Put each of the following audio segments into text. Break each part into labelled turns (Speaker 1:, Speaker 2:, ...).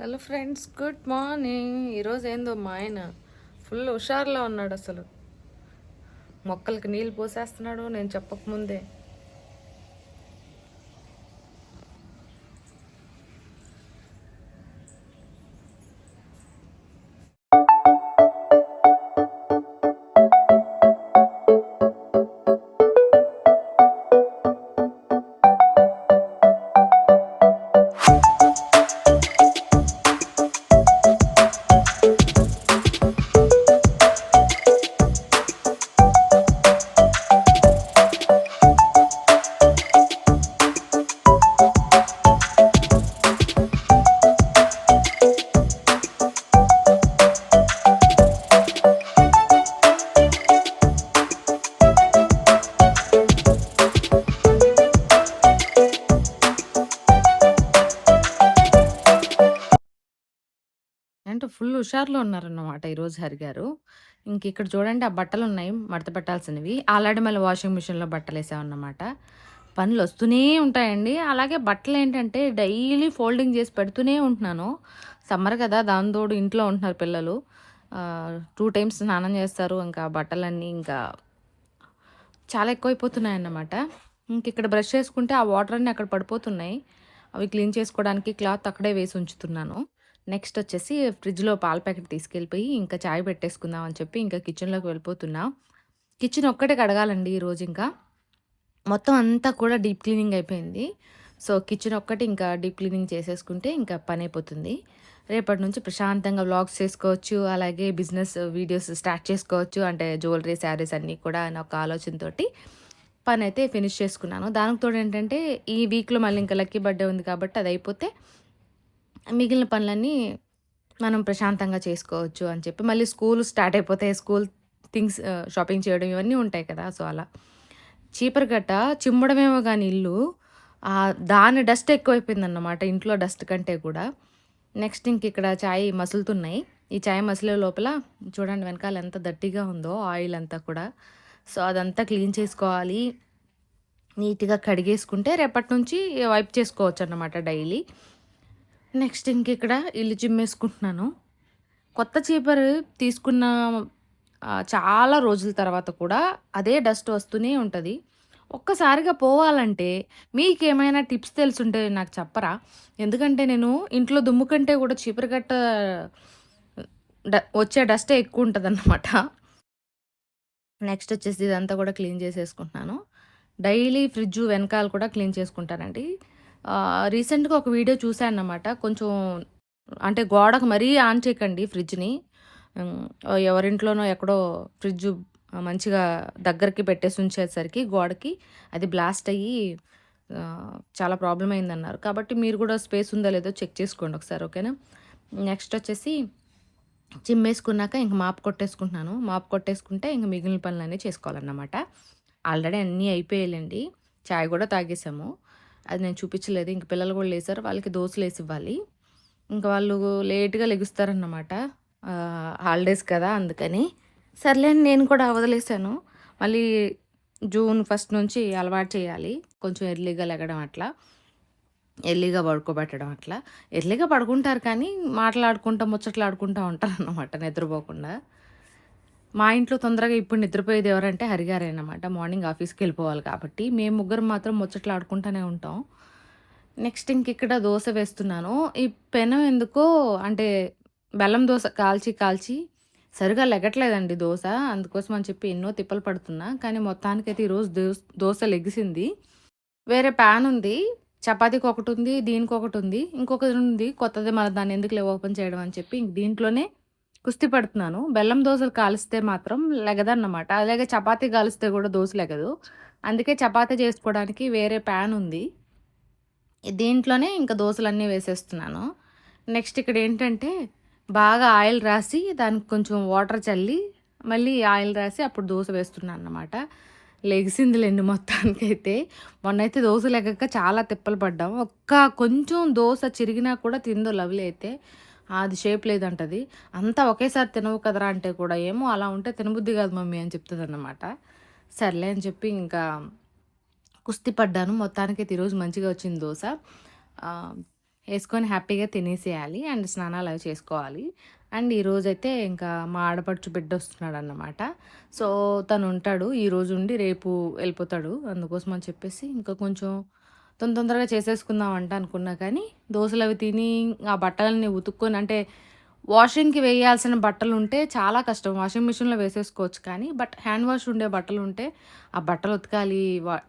Speaker 1: Hello friends good morning ఈరోజు ఏందో మా ఆయన ఫుల్ హుషారులో ఉన్నాడు అసలు. మొక్కలకి నీళ్ళు పోసేస్తున్నాడు నేను చెప్పకముందే. అంటే ఫుల్ హుషారులో ఉన్నారన్నమాట ఈరోజు హరి గారు. ఇంక ఇక్కడ చూడండి ఆ బట్టలు ఉన్నాయి మడత పెట్టాల్సినవి. ఆల్రెడీ మళ్ళీ వాషింగ్ మిషన్‌లో బట్టలు వేసామన్నమాట పనులు వస్తూనే ఉంటాయండి. అలాగే బట్టలు ఏంటంటే డైలీ ఫోల్డింగ్ చేసి పెడుతూనే ఉంటున్నాను. సమ్మర్ కదా! దాని తోడు ఇంట్లో ఉంటున్నారు పిల్లలు. టూ టైమ్స్ స్నానం చేస్తారు. ఇంకా బట్టలన్నీ ఇంకా చాలా ఎక్కువైపోతున్నాయన్నమాట. ఇంక ఇక్కడ బ్రష్ చేసుకుంటే ఆ వాటర్ అన్నీ అక్కడ పడిపోతున్నాయి. అవి క్లీన్ చేసుకోవడానికి క్లాత్ అక్కడే వేసి ఉంచుతున్నాను. నెక్స్ట్ వచ్చేసి ఫ్రిడ్జ్‌లో పాల ప్యాకెట్ తీసుకెళ్ళిపోయి ఇంకా చాయ్ పెట్టేసుకుందాం అని చెప్పి ఇంకా కిచెన్‌లోకి వెళ్ళిపోతున్నా. కిచెన్ ఒక్కటే కడగాలండి ఈరోజు ఇంకా. మొత్తం అంతా కూడా డీప్ క్లీనింగ్ అయిపోయింది. సో, కిచెన్ ఒక్కటి ఇంకా డీప్ క్లీనింగ్ చేసేసుకుంటే ఇంకా పని అయిపోతుంది రేపటి నుంచి ప్రశాంతంగా వ్లాగ్స్ చేసుకోవచ్చు. అలాగే బిజినెస్ వీడియోస్ స్టార్ట్ చేసుకోవచ్చు. అంటే జ్యువెలరీ, శారీస్ అన్నీ కూడా అని ఒక ఆలోచనతోటి అయితే ఫినిష్ చేసుకున్నాను. దానికి తోడు ఏంటంటే ఈ వీక్‌లో మళ్ళీ ఇంకా లక్కీ బర్త్‌డే ఉంది కాబట్టి అది అయిపోతే మిగిలిన పనులన్నీ మనం ప్రశాంతంగా చేసుకోవచ్చు అని చెప్పి మళ్ళీ స్కూల్ స్టార్ట్ అయిపోతే స్కూల్ థింగ్స్ షాపింగ్ చేయడం ఇవన్నీ ఉంటాయి కదా! సో, అలా. చీపురుగట్ట చిమ్మడమేమో కానీ ఇల్లు దాని డస్ట్ ఎక్కువైపోయిందన్నమాట ఇంట్లో డస్ట్ కంటే కూడా. నెక్స్ట్ ఇంక ఇక్కడ చాయ్ మసులుతున్నాయి. ఈ చాయ్ మసిలే లోపల చూడండి వెనకాల ఎంత దట్టిగా ఉందో ఆయిల్ అంతా కూడా. సో, అదంతా క్లీన్ చేసుకోవాలి. నీట్‌గా కడిగేసుకుంటే రేపటి నుంచి వైప్ చేసుకోవచ్చు అన్నమాట డైలీ. నెక్స్ట్ ఇంక ఇక్కడ ఇల్లు చిమ్మేసుకుంటున్నాను. కొత్త చీపర్ తీసుకున్న చాలా రోజుల తర్వాత కూడా అదే డస్ట్ వస్తూనే ఉంటుంది ఒక్కసారిగా పోవాలంటే మీకేమైనా టిప్స్ తెలుసుంటే నాకు చెప్పరా? ఎందుకంటే నేను ఇంట్లో దుమ్ము కంటే కూడా చీపురు కట్ట డ వచ్చే డస్టే ఎక్కువ ఉంటుంది అన్నమాట నెక్స్ట్ వచ్చేసి ఇదంతా కూడా క్లీన్ చేసేసుకుంటున్నాను. డైలీ ఫ్రిడ్జ్ వెనకాల కూడా క్లీన్ చేసుకుంటానండి. రీసెంట్‌గా ఒక వీడియో చూసానన్నమాట. కొంచెం అంటే గోడకు మరీ ఆన్ చేయకండి ఫ్రిడ్జ్‌ని. ఎవరింట్లోనో ఎక్కడో ఫ్రిడ్జ్ మంచిగా దగ్గరికి పెట్టేసి ఉంచేసరికి గోడకి అది బ్లాస్ట్ అయ్యి చాలా ప్రాబ్లం అయిందన్నారు. కాబట్టి మీరు కూడా స్పేస్ ఉందో లేదో చెక్ చేసుకోండి ఒకసారి ఓకేనా? నెక్స్ట్ వచ్చేసి చిమ్మేసుకున్నాక ఇంక మాపు కొట్టేసుకుంటున్నాను. మాపు కొట్టేసుకుంటే ఇంక మిగిలిన పనులన్నీ చేసుకోవాలన్నమాట. ఆల్రెడీ అన్నీ అయిపోయాయండి చాయ్ కూడా తాగేసాము. అది నేను చూపించలేదు. ఇంక పిల్లలు కూడా లేసారు. వాళ్ళకి దోశలు వేసి ఇవ్వాలి ఇంకా వాళ్ళు లేట్‌గా లెగుస్తారన్నమాట. హాలిడేస్ కదా! అందుకని. సర్లే నేను కూడా వదిలేసాను. మళ్ళీ జూన్ ఫస్ట్ నుంచి అలవాటు చేయాలి. కొంచెం ఎర్లీగా లెగడం అట్లా. ఎర్లీగా పడుకోబెట్టడం అట్లా. ఎర్లీగా పడుకుంటారు కానీ మాట్లాడుకుంటా ముచ్చట్లాడుకుంటూ ఉంటారు అన్నమాట నిద్రపోకుండా. మా ఇంట్లో తొందరగా ఇప్పుడు నిద్రపోయేది ఎవరంటే హరిగారేనమాట. మార్నింగ్ ఆఫీస్కి వెళ్ళిపోవాలి కాబట్టి. మేము ముగ్గురు మాత్రం ముచ్చట్లు ఆడుకుంటూనే ఉంటాం. నెక్స్ట్ ఇంక ఇక్కడ వేస్తున్నాను. ఈ పెనం ఎందుకో అంటే బెల్లం దోశ కాల్చి, కాల్చి సరిగ్గా లెగట్లేదండి దోశ అందుకోసం అని చెప్పి ఎన్నో తిప్పలు పడుతున్నా. కానీ మొత్తానికైతే ఈరోజు దోశ దోస లెగిసింది. వేరే పాన్ ఉంది. చపాతీకి ఒకటుంది. దీనికొకటుంది. ఇంకొకటి ఉంది కొత్తది మన దాన్ని ఎందుకులే ఓపెన్ చేయడం అని చెప్పి ఇంక దీంట్లోనే కుస్తీ పడుతున్నాను. బెల్లం దోసలు కాలిస్తే మాత్రం లెగదన్నమాట. అలాగే చపాతీ కాలిస్తే కూడా దోశ లెగదు. అందుకే చపాతీ చేసుకోవడానికి వేరే ప్యాన్ ఉంది. దీంట్లోనే ఇంకా దోశలన్నీ వేసేస్తున్నాను. నెక్స్ట్ ఇక్కడ ఏంటంటే బాగా ఆయిల్ రాసి దానికి కొంచెం వాటర్ చల్లి మళ్ళీ ఆయిల్ రాసి అప్పుడు దోశ వేస్తున్నాను అన్నమాట. లెగిసిందిలెండి మొత్తానికైతే. మొన్నైతే దోశ లెగక చాలా తిప్పలు పడ్డాం. ఒక్క కొంచెం దోశ చిరిగినా కూడా తిందో లవ్లీ అయితే. అది షేప్ లేదంటది. అంతా ఒకేసారి తినవు కదరా! అంటే కూడా ఏమో అలా ఉంటే తినబుద్ధి కాదు మమ్మీ అని చెప్తుంది అన్నమాట సర్లే అని చెప్పి ఇంకా కుస్తీ పడ్డాను. మొత్తానికైతే ఈరోజు మంచిగా వచ్చింది దోశ వేసుకొని హ్యాపీగా తినేసేయాలి అండ్ స్నానాలు అవి చేసుకోవాలి అండ్ ఈరోజైతే ఇంకా మా ఆడపడుచు బిడ్డ వస్తున్నాడు అన్నమాట సో తను ఉంటాడు ఈరోజు ఉండి రేపు వెళ్ళిపోతాడు అందుకోసం అని చెప్పేసి ఇంకా కొంచెం తొందర తొందరగా చేసేసుకుందాం అంట అనుకున్నా కానీ దోశలు అవి తిని ఆ బట్టలని ఉతుక్కొని అంటే వాషింగ్కి వేయాల్సిన బట్టలు ఉంటే చాలా కష్టం. వాషింగ్ మిషన్లో వేసేసుకోవచ్చు కానీ బట్ హ్యాండ్ వాష్ ఉండే బట్టలు ఉంటే ఆ బట్టలు ఉతకాలి.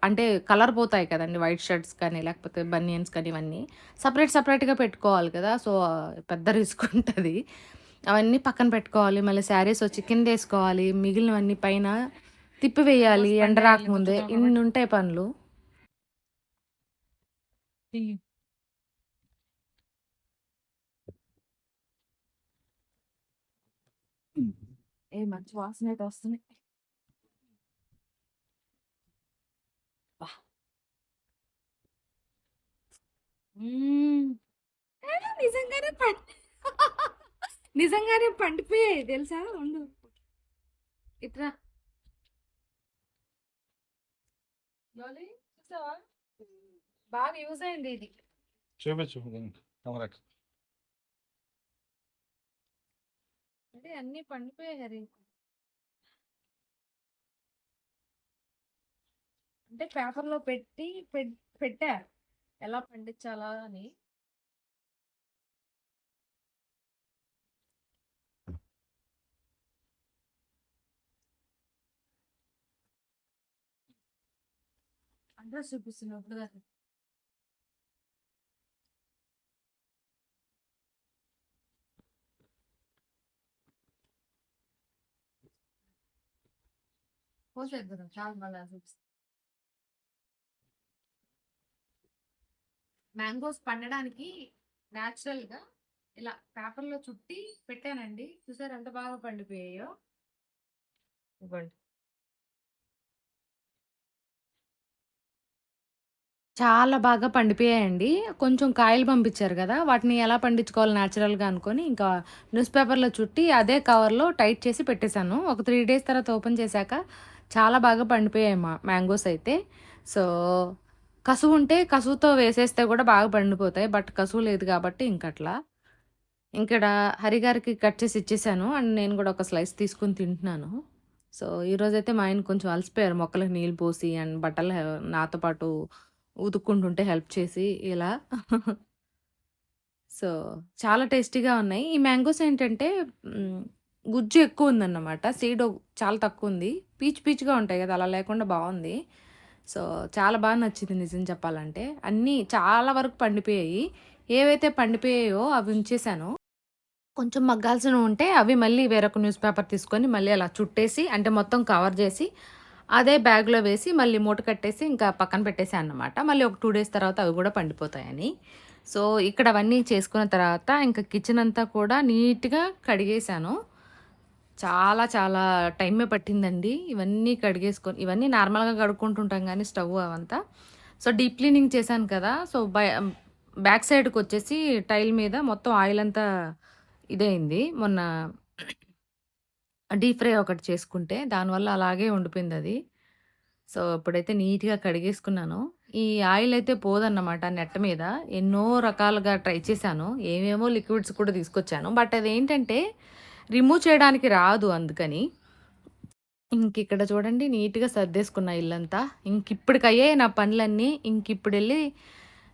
Speaker 1: అంటే కలర్ పోతాయి కదండి. వైట్ షర్ట్స్ కానీ లేకపోతే బనియన్స్ కానీ ఇవన్నీ. సపరేట్ సపరేట్గా పెట్టుకోవాలి కదా. సో పెద్ద రిస్క్ ఉంటుంది. అవన్నీ పక్కన పెట్టుకోవాలి. మళ్ళీ శారీస్ వచ్చి కింద వేసుకోవాలి. మిగిలినవన్నీ పైన తిప్పి వేయాలి. ఎండ రాకముందే ఇన్ని ఉంటాయి పనులు. ఏ మంచి వాసన అయితే వస్తుంది నిజంగానే పండి నిజంగానే పండిపోయాయి తెలుసా? ఉండు. ఇట్రా. చూసావా? బాగా యూజ్ అయింది ఇది.
Speaker 2: చూపించు కెమెరాకి
Speaker 1: అంటే అన్ని పండిపోయాయి హరి అంటే పేపర్లో పెట్టి పెట్- పెట్టా. ఎలా పండించాలా అని. అడ్రస్ చూపిస్తున్నా ఇప్పుడు దాకా పోసేద్దాం చాలా బాగా చూపిస్తా మ్యాంగోస్ పండడానికి natural గా ఇలా పేపర్లో చుట్టి పెట్టానండి. చూసారు ఎంత బాగా పండిపోయాయో? ఇవ్వండి. చాలా బాగా పండిపోయాయండి. కొంచెం కాయలు పంపించారు కదా వాటిని ఎలా పండించుకోవాలి న్యాచురల్గా అనుకొని ఇంకా న్యూస్ పేపర్లో చుట్టి అదే కవర్లో టైట్ చేసి పెట్టేశాను. ఒక త్రీ డేస్ తర్వాత ఓపెన్ చేశాక చాలా బాగా పండిపోయాయి మా మ్యాంగోస్ అయితే. సో కసువు ఉంటే కసువుతో వేసేస్తే కూడా బాగా పండిపోతాయి బట్ కసువు లేదు కాబట్టి ఇంకట్లా. ఇక్కడ హరిగారికి కట్ చేసి ఇచ్చేసాను అండ్ నేను కూడా ఒక స్లైస్ తీసుకుని తింటున్నాను. సో ఈరోజైతే మా ఆయన కొంచెం అలసిపోయారు మొక్కలకు నీళ్ళు పోసి అండ్ బట్టలు నాతో పాటు ఉతుక్కుంటుంటే హెల్ప్ చేసి ఇలా. సో చాలా టేస్టీగా ఉన్నాయి. ఈ మ్యాంగోస్ ఏంటంటే గుజ్జు ఎక్కువ ఉందన్నమాట. సీడ్ చాలా తక్కువ ఉంది పీచ్ పీచ్గా ఉంటాయి కదా అలా లేకుండా బాగుంది సో చాలా బాగా నచ్చింది నిజం చెప్పాలంటే. అన్నీ చాలా వరకు పండిపోయాయి. ఏవైతే పండిపోయాయో అవి ఉంచేసాను కొంచెం మగ్గాల్సిన ఉంటే అవి మళ్ళీ వేరొక న్యూస్ పేపర్ తీసుకొని మళ్ళీ అలా చుట్టేసి అంటే మొత్తం కవర్ చేసి అదే బ్యాగ్లో వేసి మళ్ళీ మూట కట్టేసి ఇంకా పక్కన పెట్టేసాను అన్నమాట. మళ్ళీ ఒక టూ డేస్ తర్వాత అవి కూడా పండిపోతాయని. సో ఇక్కడ అవన్నీ చేసుకున్న తర్వాత ఇంకా కిచెన్ అంతా కూడా నీట్గా కడిగేశాను. చాలా చాలా టైమే పట్టిందండి. ఇవన్నీ కడిగేసుకొని ఇవన్నీ నార్మల్గా కడుక్కుంటుంటాం కానీ స్టవ్ అవంతా. సో డీప్ క్లీనింగ్ చేశాను కదా సో బై బ్యాక్ సైడ్కి వచ్చేసి టైల్ మీద మొత్తం ఆయిల్ అంతా ఇదైంది మొన్న డీప్ ఫ్రై ఒకటి చేసుకుంటే దానివల్ల అలాగే ఉండిపోయింది అది సో ఇప్పుడైతే నీట్గా కడిగేసుకున్నాను. ఈ ఆయిల్ అయితే పోదన్నమాట నెట్ మీద. ఎన్నో రకాలుగా ట్రై చేశాను. ఏమేమో లిక్విడ్స్ కూడా తీసుకొచ్చాను. బట్ అది ఏంటంటే రిమూవ్ చేయడానికి రాదు అందుకని. ఇంక ఇక్కడ చూడండి నీట్గా సర్దేసుకున్న ఇల్లంతా. ఇంక ఇప్పటికయ్యే నా పనులన్నీ ఇంక ఇప్పుడు వెళ్ళి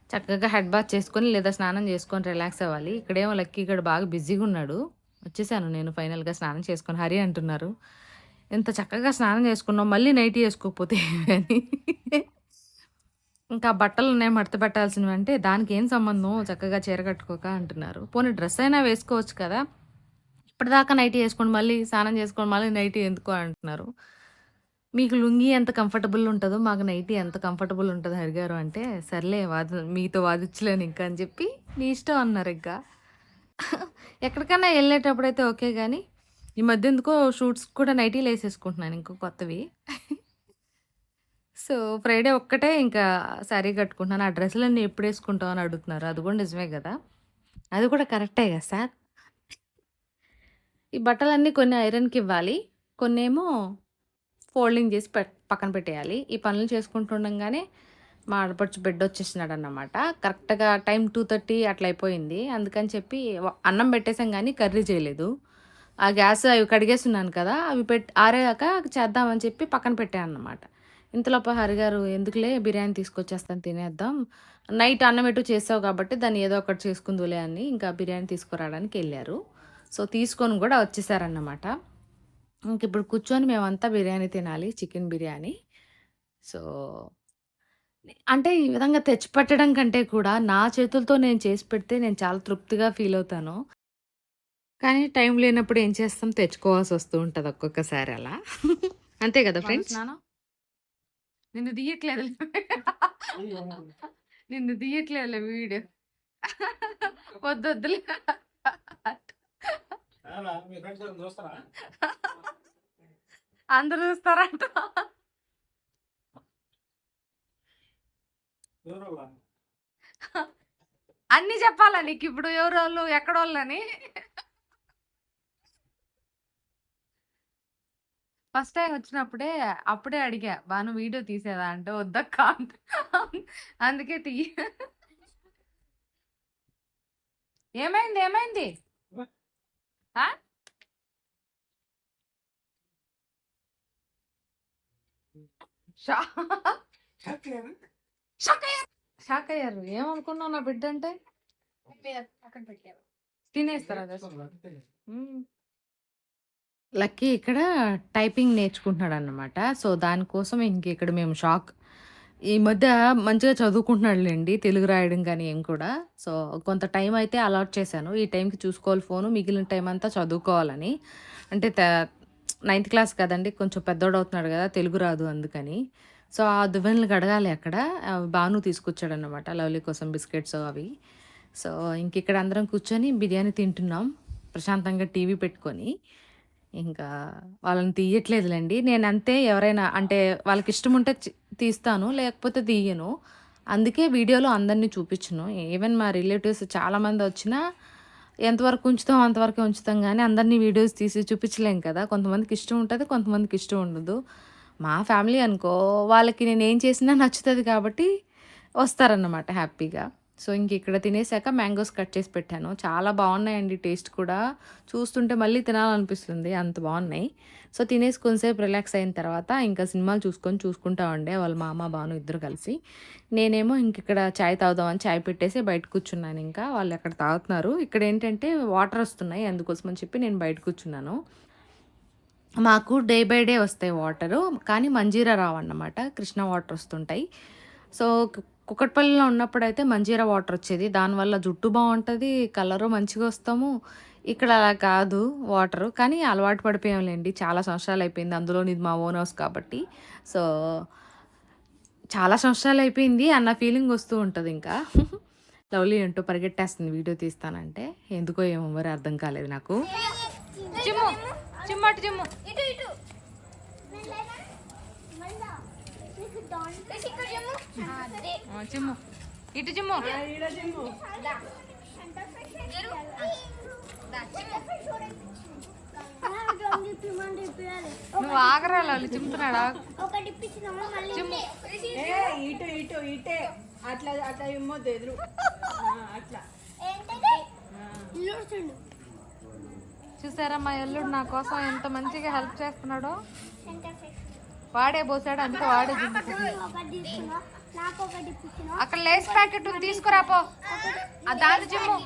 Speaker 1: చక్కగా హెడ్ బాత్ చేసుకొని లేదా స్నానం చేసుకొని రిలాక్స్ అవ్వాలి. ఇక్కడేమో లక్కీ ఇక్కడ బాగా బిజీగా ఉన్నాడు. వచ్చేసాను నేను ఫైనల్గా స్నానం చేసుకొని. హరి అంటున్నారు ఎంత చక్కగా స్నానం చేసుకున్నావు మళ్ళీ నైట్ చేసుకోకపోతే అని ఇంకా బట్టలు ఉన్నాయి మడత పెట్టాల్సినవి అంటే దానికి ఏం సంబంధం? చక్కగా చీర కట్టుకోక అంటున్నారు. పోనీ డ్రెస్ అయినా వేసుకోవచ్చు కదా. ఇప్పటిదాకా నైటీ వేసుకోండి మళ్ళీ స్నానం చేసుకోండి మళ్ళీ నైటీ ఎందుకు అంటున్నారు? మీకు లుంగి ఎంత కంఫర్టబుల్ ఉంటుందో మాకు నైటీ ఎంత కంఫర్టబుల్ ఉంటుంది హరిగారు అంటే సర్లే వాద మీతో వాదించలేను ఇంకా అని చెప్పి నీ ఇష్టం అన్నారు ఇంకా. ఎక్కడికైనా వెళ్ళేటప్పుడు అయితే ఓకే కానీ ఈ మధ్య ఎందుకో షూట్స్ కూడా నైటీలు వేసేసుకుంటున్నాను ఇంకో కొత్తవి. సో ఫ్రైడే ఒక్కటే ఇంకా శారీ కట్టుకుంటున్నాను. ఆ డ్రెస్సులన్నీ ఎప్పుడు వేసుకుంటావు అని అడుగుతున్నారు. అది కూడా నిజమే కదా? అది కూడా కరెక్టే కదా సార్? ఈ బట్టలన్నీ కొన్ని ఐరన్కి ఇవ్వాలి కొన్ని ఏమో ఫోల్డింగ్ చేసి పక్కన పెట్టేయాలి. ఈ పనులు చేసుకుంటుండగానే మా ఆడపడుచు బెడ్ వచ్చేసినాడు అన్నమాట కరెక్ట్గా టైం టూ థర్టీ అట్లా అయిపోయింది. అందుకని చెప్పి అన్నం పెట్టేసాం కానీ కర్రీ చేయలేదు. ఆ గ్యాస్ అవి కడిగేస్తున్నాను కదా అవి పెట్ ఆరాక చేద్దామని చెప్పి పక్కన పెట్టాను అన్నమాట ఇంతలోప హరిగారు ఎందుకులే బిర్యానీ తీసుకొచ్చేస్తాను తినేద్దాం. నైట్ అన్నం ఎటు చేసావు కాబట్టి దాన్ని ఏదో ఒకటి చేసుకుందులే అని ఇంకా బిర్యానీ తీసుకురావడానికి వెళ్ళారు. సో తీసుకొని కూడా వచ్చేసారన్నమాట. ఇంక ఇప్పుడు కూర్చొని మేమంతా బిర్యానీ తినాలి చికెన్ బిర్యానీ. సో అంటే ఈ విధంగా తెచ్చిపెట్టడం కంటే కూడా నా చేతులతో నేను చేసి పెడితే నేను చాలా తృప్తిగా ఫీల్ అవుతాను. కానీ టైం లేనప్పుడు ఏం చేస్తాం? తెచ్చుకోవాల్సి వస్తూ ఉంటుంది ఒక్కొక్కసారి అలా. అంతే కదా ఫ్రెండ్స్? నిన్ను తీయట్లేదు నిన్ను తీయట్లేదు వీడియో. వద్దు వద్దులే
Speaker 2: మీ ఫ్రెండ్స్ చూస్తారా
Speaker 1: అందరూ చూస్తారంట. అన్ని చెప్పాలా నీకు ఇప్పుడు ఎవరోళ్ళు ఎక్కడోళ్ళని? ఫస్ట్ టైం వచ్చినప్పుడే అప్పుడే అడిగా బాను వీడియో తీసేదా? అంటే వద్దక్క అందుకే తీ ఏమైంది ఏమైంది? షాక్ అయ్యారు షాక్ అయ్యారు ఏమనుకున్నావు నా బిడ్డ అంటే? తినేస్తారా లక్కీ ఇక్కడ టైపింగ్ నేర్చుకుంటున్నాడు అన్నమాట సో దానికోసం ఇంక ఇక్కడ మేము షాక్ ఈ మధ్య మంచిగా చదువుకుంటున్నాడులేండి తెలుగు రాయడం కానీ ఏం కూడా. సో కొంత టైం అయితే అలాట్ చేశాను. ఈ టైంకి చూసుకోవాలి ఫోను మిగిలిన టైం అంతా చదువుకోవాలని. అంటే నైన్త్ క్లాస్ కదండి కొంచెం పెద్దోడు అవుతున్నాడు కదా తెలుగు రాదు అందుకని. సో ఆ దువ్వెనలు కడగాలి అక్కడ. బాను తీసుకొచ్చాడు అనమాట లవ్లీ కోసం బిస్కెట్స్ అవి. సో ఇంక ఇక్కడ అందరం కూర్చొని బిర్యానీ తింటున్నాం. ప్రశాంతంగా టీవీ పెట్టుకొని. ఇంకా వాళ్ళని తీయట్లేదులేండి. నేను అంతే ఎవరైనా అంటే వాళ్ళకి ఇష్టం ఉంటే తీస్తాను లేకపోతే తీయను. అందుకే వీడియోలో అందరినీ చూపించను. ఈవెన్ మా రిలేటివ్స్ చాలామంది వచ్చినా ఎంతవరకు ఉంచుతాం అంతవరకు ఉంచుతాం కానీ అందరినీ వీడియోస్ తీసి చూపించలేం కదా. కొంతమందికి ఇష్టం ఉంటుంది కొంతమందికి ఇష్టం ఉండదు. మా ఫ్యామిలీ అనుకో వాళ్ళకి నేను ఏం చేసినా నచ్చుతుంది కాబట్టి వస్తారన్నమాట హ్యాపీగా. సో ఇంక ఇక్కడ తినేసాక మ్యాంగోస్ కట్ చేసి పెట్టాను. చాలా బాగున్నాయండి టేస్ట్ కూడా. చూస్తుంటే మళ్ళీ తినాలనిపిస్తుంది. అంత బాగున్నాయి. సో తినేసి కొంతసేపు రిలాక్స్ అయిన తర్వాత ఇంకా సినిమాలు చూసుకొని చూసుకుంటా ఉండే వాళ్ళ మామ బాను ఇద్దరు కలిసి. నేనేమో ఇంక ఇక్కడ చాయ్ తాగుదామని చాయ్ పెట్టేసి బయట కూర్చున్నాను ఇంకా. వాళ్ళు అక్కడ తాగుతున్నారు. ఇక్కడ ఏంటంటే వాటర్ వస్తున్నాయి అందుకోసం అని చెప్పి నేను బయట కూర్చున్నాను. మాకు డే బై డే వస్తాయి వాటరు కానీ మంజీరా రావన్నమాట. కృష్ణ వాటర్ వస్తుంటాయి. సో కుక్కట్పల్లిలో ఉన్నప్పుడు అయితే మంజీరా వాటర్ వచ్చేది. దానివల్ల జుట్టు బాగుంటుంది కలరు మంచిగా వస్తాము. ఇక్కడ అలా కాదు వాటరు కానీ అలవాటు పడిపోయాంలేండి. చాలా సంవత్సరాలు అయిపోయింది అందులో ఇది మా ఓన్ హౌస్ కాబట్టి. సో చాలా సంవత్సరాలు అయిపోయింది అన్న ఫీలింగ్ వస్తూ ఉంటుంది ఇంకా. లవ్లీ ఏంటో పరిగెట్టేస్తుంది వీడియో తీస్తానంటే. ఎందుకో ఏమో మరి అర్థం కాలేదు నాకు చిమ్ము చిమ్మటి చిమ్ము
Speaker 3: ఇటు ఇటు మెల్లగా మళ్ళా నీకు డాన్ ఇక్కడ జమ్ము అదే
Speaker 1: ఆ, చిమ్ము ఇటు చిమ్ము నువ్వు ఆగరా లవ్లీ చిమ్ముతున్నాడా
Speaker 4: ఇటు ఇటు ఇటే. అట్లా అట్లా ఇమ్మొద్దు ఎదురు. అట్లా.
Speaker 1: చూసారా మా ఎల్లుడు నా కోసం ఎంత మంచిగా హెల్ప్ చేస్తున్నాడో? వాడే పోసాడు అందుకే వాడే అక్కడ లేస్ ప్యాకెట్ ఉంది, తీసుకురాపో ఆ దాని చిమ్ము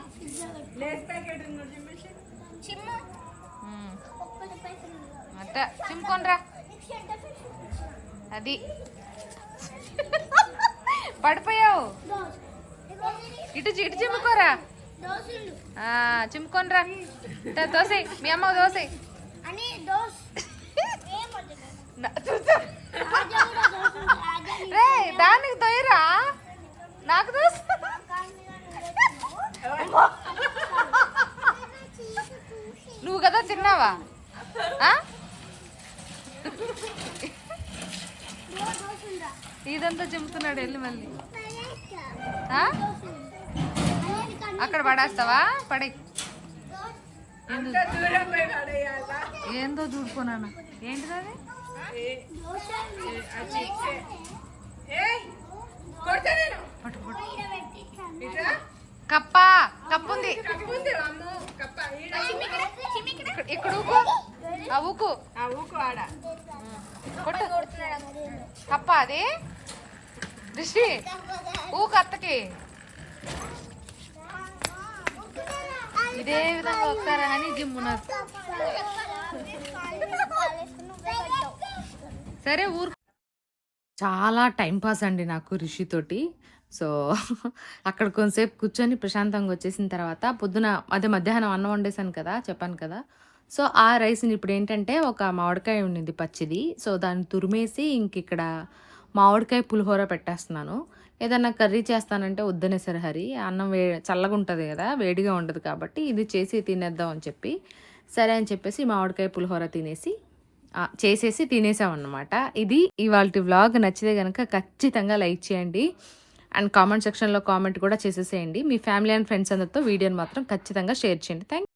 Speaker 1: అట్ట చిమ్ముకోనరా అది. పడిపోయావు. ఇటు ఇటు చిమ్ముకోరా చిమ్ముకోనరా దా, దోసెయ్ మీ అమ్మ
Speaker 3: దోస్ దోస్
Speaker 1: రే దానికి దొయ్యరా నాకు
Speaker 3: నువ్వే
Speaker 1: కదా తిన్నావా? ఇదంతా చిమ్ముతున్నాడు వెళ్ళి మళ్ళీ. అక్కడ పడేస్తావా? పడే. ఏందో చూడుకోనాన్న ఏంటిది అది కప్ప కప్పు ఉంది
Speaker 4: కప్పు ఉంది అమ్మో కప్ప ఈడ.
Speaker 1: ఇక్కడ- ఊకు ఆ ఊకు.
Speaker 4: ఆ ఊకు ఆడ.
Speaker 1: కొట్టు. కప్ప అది. రిషి ఊకు అత్తకి. ఇదే విధంగా ఒకసారి అని జిమ్మున్నారు సరే ఊరు చాలా టైం పాస్ అండి నాకు రిషితోటి సో అక్కడ కొంతసేపు కూర్చొని ప్రశాంతంగా వచ్చేసిన తర్వాత పొద్దున అదే మధ్యాహ్నం అన్నం వండేసాను కదా చెప్పాను కదా. సో ఆ రైస్ని ఇప్పుడు ఏంటంటే ఒక మామిడికాయ ఉండింది పచ్చిది. సో దాన్ని తురిమేసి ఇంక ఇక్కడ మామిడికాయ పులిహోర పెట్టేస్తున్నాను. ఏదన్నా కర్రీ చేస్తానంటే వద్దనేసరి హరి. అన్నం వే చల్లగా ఉంటుంది కదా వేడిగా ఉండదు కాబట్టి ఇది చేసి తినేద్దాం అని చెప్పి సరే అని చెప్పేసి మామిడికాయ పులిహోర తినేసి చేసేసి తినేసామన్నమాట. ఇది ఇవాళ వ్లాగ్ నచ్చితే కనుక ఖచ్చితంగా లైక్ చేయండి. అండ్ కామెంట్ సెక్షన్లో కామెంట్ కూడా చేసేసేయండి. మీ ఫ్యామిలీ అండ్ ఫ్రెండ్స్ అందరితో వీడియోని మాత్రం ఖచ్చితంగా షేర్ చేయండి. థ్యాంక్